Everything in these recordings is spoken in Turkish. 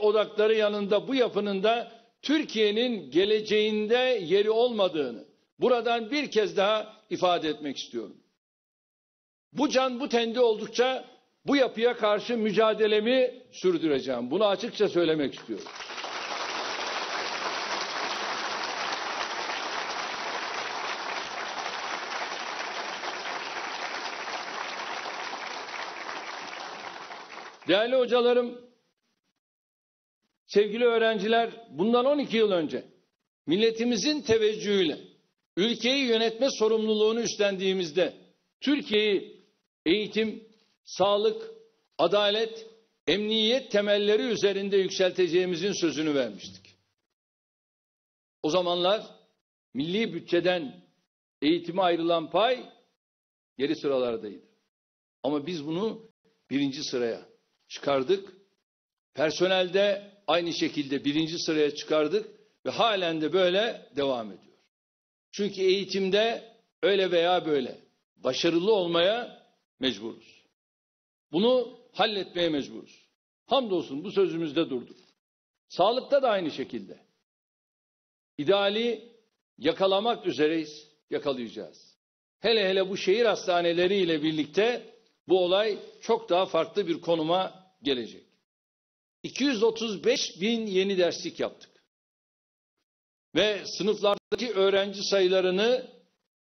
odakları yanında bu yapının da Türkiye'nin geleceğinde yeri olmadığını buradan bir kez daha ifade etmek istiyorum. Bu can bu tendi oldukça bu yapıya karşı mücadelemi sürdüreceğim. Bunu açıkça söylemek istiyorum. Değerli hocalarım, sevgili öğrenciler, bundan 12 yıl önce milletimizin teveccühüyle ülkeyi yönetme sorumluluğunu üstlendiğimizde Türkiye'yi eğitim, sağlık, adalet, emniyet temelleri üzerinde yükselteceğimizin sözünü vermiştik. O zamanlar milli bütçeden eğitime ayrılan pay geri sıralardaydı. Ama biz bunu birinci sıraya çıkardık. Personelde aynı şekilde birinci sıraya çıkardık ve halen de böyle devam ediyor. Çünkü eğitimde öyle veya böyle başarılı olmaya mecburuz. Bunu halletmeye mecburuz. Hamdolsun bu sözümüzde durduk. Sağlıkta da aynı şekilde. İdeali yakalamak üzereyiz, yakalayacağız. Hele hele bu şehir hastaneleriyle birlikte bu olay çok daha farklı bir konuma gelecek. 235 bin yeni derslik yaptık. Ve sınıflardaki öğrenci sayılarını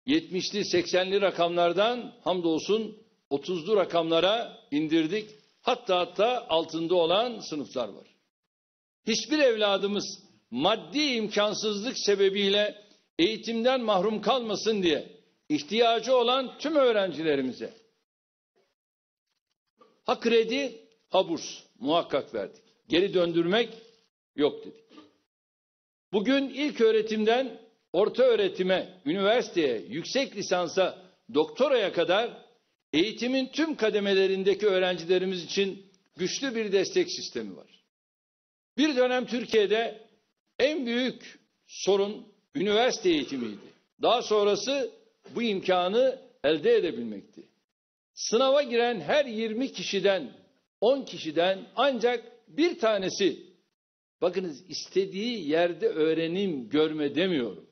70'li 80'li rakamlardan hamdolsun 30'lu rakamlara indirdik. Hatta hatta altında olan sınıflar var. Hiçbir evladımız maddi imkansızlık sebebiyle eğitimden mahrum kalmasın diye ihtiyacı olan tüm öğrencilerimize ha kredi ha burs muhakkak verdik. Geri döndürmek yok dedik. Bugün ilk öğretimden orta öğretime, üniversiteye, yüksek lisansa, doktoraya kadar eğitimin tüm kademelerindeki öğrencilerimiz için güçlü bir destek sistemi var. Bir dönem Türkiye'de en büyük sorun üniversite eğitimiydi. Daha sonrası bu imkanı elde edebilmekti. Sınava giren her 20 kişiden 10 kişiden ancak bir tanesi bakınız istediği yerde öğrenim görme demiyorum.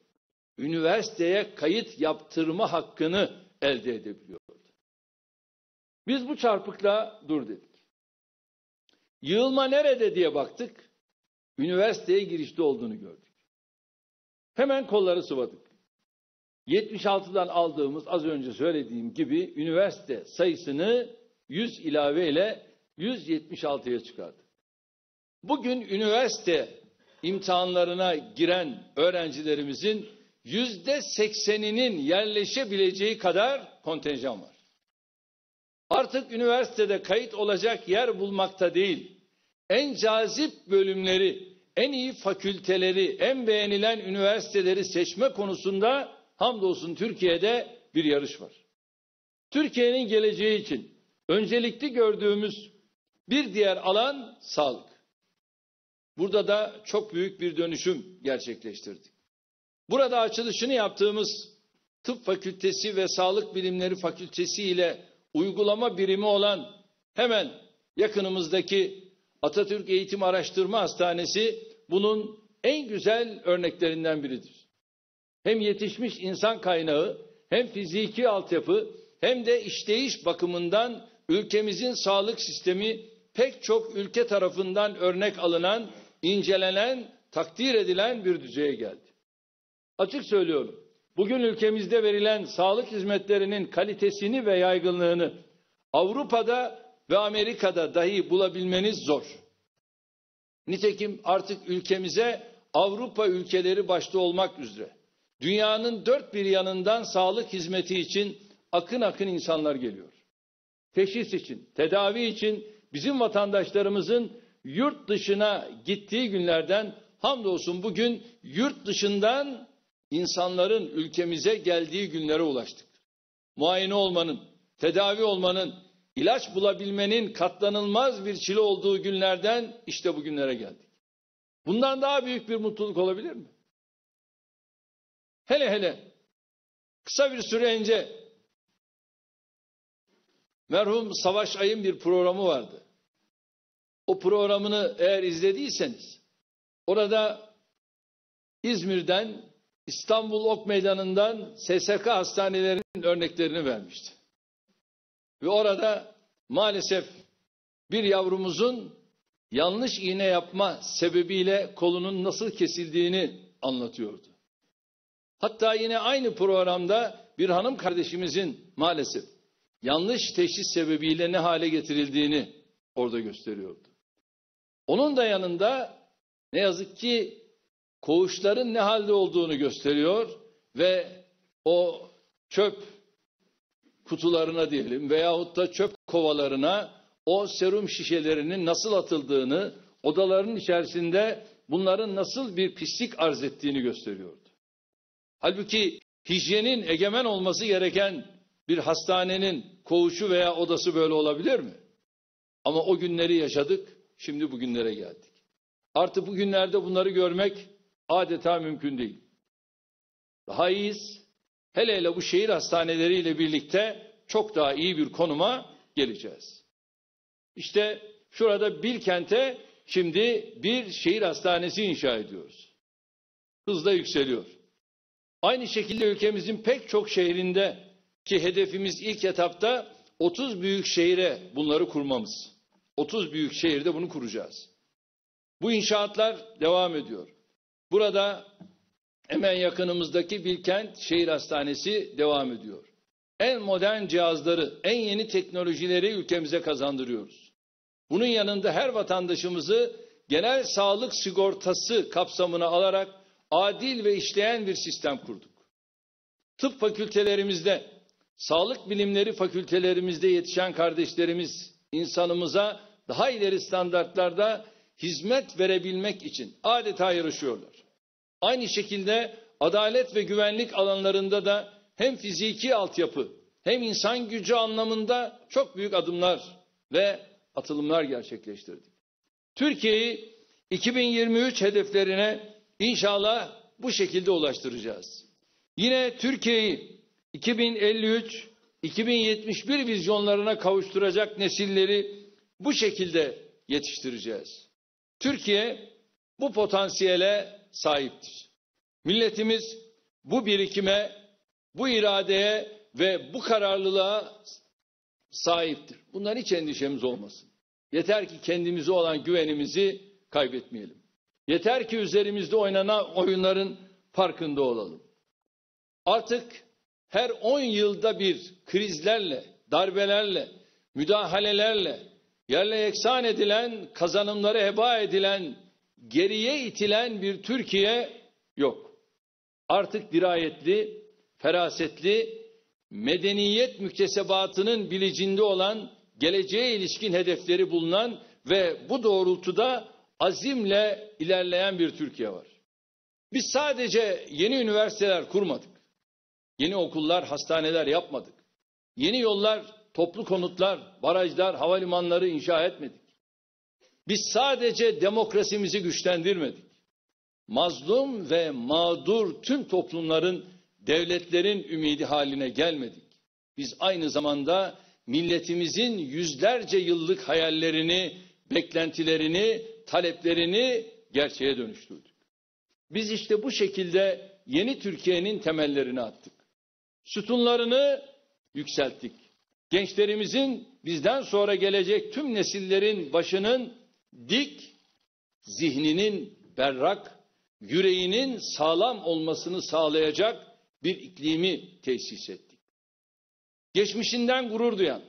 Üniversiteye kayıt yaptırma hakkını elde edebiliyordu. Biz bu çarpıkla dur dedik. Yığılma nerede diye baktık. Üniversiteye girişte olduğunu gördük. Hemen kolları sıvadık. 76'dan aldığımız az önce söylediğim gibi üniversite sayısını 100 ilave ile 176'ya çıkardı. Bugün üniversite imtihanlarına giren öğrencilerimizin yüzde sekseninin yerleşebileceği kadar kontenjan var. Artık üniversitede kayıt olacak yer bulmakta değil, en cazip bölümleri, en iyi fakülteleri, en beğenilen üniversiteleri seçme konusunda hamdolsun Türkiye'de bir yarış var. Türkiye'nin geleceği için öncelikli gördüğümüz bir diğer alan sağlık. Burada da çok büyük bir dönüşüm gerçekleştirdik. Burada açılışını yaptığımız tıp fakültesi ve sağlık bilimleri fakültesi ile uygulama birimi olan hemen yakınımızdaki Atatürk Eğitim Araştırma Hastanesi bunun en güzel örneklerinden biridir. Hem yetişmiş insan kaynağı hem fiziki altyapı hem de işleyiş bakımından ülkemizin sağlık sistemi pek çok ülke tarafından örnek alınan, incelenen, takdir edilen bir düzeye geldi. Açık söylüyorum. Bugün ülkemizde verilen sağlık hizmetlerinin kalitesini ve yaygınlığını Avrupa'da ve Amerika'da dahi bulabilmeniz zor. Nitekim artık ülkemize Avrupa ülkeleri başta olmak üzere dünyanın dört bir yanından sağlık hizmeti için akın akın insanlar geliyor. Teşhis için, tedavi için bizim vatandaşlarımızın yurt dışına gittiği günlerden hamdolsun bugün yurt dışından insanların ülkemize geldiği günlere ulaştık. Muayene olmanın, tedavi olmanın, ilaç bulabilmenin katlanılmaz bir çile olduğu günlerden işte bugünlere geldik. Bundan daha büyük bir mutluluk olabilir mi? Hele hele kısa bir süre önce merhum Savaş Ay'ın bir programı vardı. o programını eğer izlediyseniz orada İzmir'den İstanbul Ok Meydanı'ndan SSK hastanelerinin örneklerini vermişti. Ve orada maalesef bir yavrumuzun yanlış iğne yapma sebebiyle kolunun nasıl kesildiğini anlatıyordu. Hatta yine aynı programda bir hanım kardeşimizin maalesef yanlış teşhis sebebiyle ne hale getirildiğini orada gösteriyordu. Onun da yanında ne yazık ki koğuşların ne halde olduğunu gösteriyor ve o çöp kutularına diyelim veyahut da çöp kovalarına o serum şişelerinin nasıl atıldığını, odaların içerisinde bunların nasıl bir pislik arz ettiğini gösteriyordu. Halbuki hijyenin egemen olması gereken bir hastanenin koğuşu veya odası böyle olabilir mi? Ama o günleri yaşadık, şimdi bugünlere geldik. Artık bugünlerde bunları görmek adeta mümkün değil. Daha iyiyiz. Hele hele bu şehir hastaneleriyle birlikte çok daha iyi bir konuma geleceğiz. İşte şurada Bilkent'e şimdi bir şehir hastanesi inşa ediyoruz. Hızla yükseliyor. Aynı şekilde ülkemizin pek çok şehrinde ki hedefimiz ilk etapta 30 büyük şehire bunları kurmamız. 30 büyük şehirde bunu kuracağız. Bu inşaatlar devam ediyor. Burada hemen yakınımızdaki Bilkent Şehir Hastanesi devam ediyor. En modern cihazları, en yeni teknolojileri ülkemize kazandırıyoruz. Bunun yanında her vatandaşımızı genel sağlık sigortası kapsamına alarak adil ve işleyen bir sistem kurduk. Tıp fakültelerimizde, sağlık bilimleri fakültelerimizde yetişen kardeşlerimiz insanımıza daha ileri standartlarda hizmet verebilmek için adeta yarışıyorlar. Aynı şekilde adalet ve güvenlik alanlarında da hem fiziki altyapı hem insan gücü anlamında çok büyük adımlar ve atılımlar gerçekleştirdik. Türkiye'yi 2023 hedeflerine inşallah bu şekilde ulaştıracağız. Yine Türkiye'yi 2053 2071 vizyonlarına kavuşturacak nesilleri bu şekilde yetiştireceğiz. Türkiye bu potansiyele sahiptir. Milletimiz bu birikime, bu iradeye ve bu kararlılığa sahiptir. Bundan hiç endişemiz olmasın. Yeter ki kendimize olan güvenimizi kaybetmeyelim. Yeter ki üzerimizde oynanan oyunların farkında olalım. Artık her 10 yılda bir krizlerle, darbelerle, müdahalelerle yerle yeksan edilen, kazanımları heba edilen, geriye itilen bir Türkiye yok. Artık dirayetli, ferasetli, medeniyet müktesebatının bilicinde olan, geleceğe ilişkin hedefleri bulunan ve bu doğrultuda azimle ilerleyen bir Türkiye var. Biz sadece yeni üniversiteler kurmadık. Yeni okullar, hastaneler yapmadık. Yeni yollar, toplu konutlar, barajlar, havalimanları inşa etmedik. Biz sadece demokrasimizi güçlendirmedik. Mazlum ve mağdur tüm toplumların, devletlerin ümidi haline gelmedik. Biz aynı zamanda milletimizin yüzlerce yıllık hayallerini, beklentilerini, taleplerini gerçeğe dönüştürdük. Biz işte bu şekilde yeni Türkiye'nin temellerini attık. Sütunlarını yükselttik. Gençlerimizin bizden sonra gelecek tüm nesillerin başının dik, zihninin berrak, yüreğinin sağlam olmasını sağlayacak bir iklimi tesis ettik. Geçmişinden gurur duyan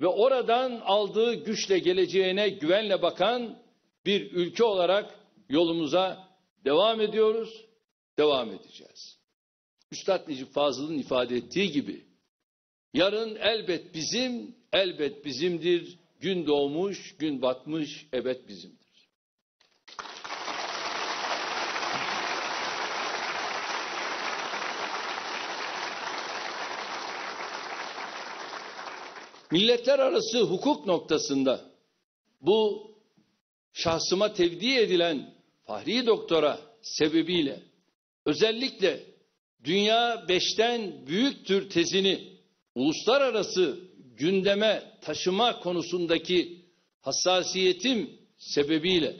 ve oradan aldığı güçle geleceğine güvenle bakan bir ülke olarak yolumuza devam ediyoruz, devam edeceğiz. Üstad Necip Fazıl'ın ifade ettiği gibi yarın elbet bizim, elbet bizimdir. Gün doğmuş, gün batmış, ebed bizimdir. Milletler arası hukuk noktasında bu şahsıma tevdi edilen Fahri Doktora sebebiyle özellikle dünya beşten büyüktür tezini uluslararası gündeme taşıma konusundaki hassasiyetim sebebiyle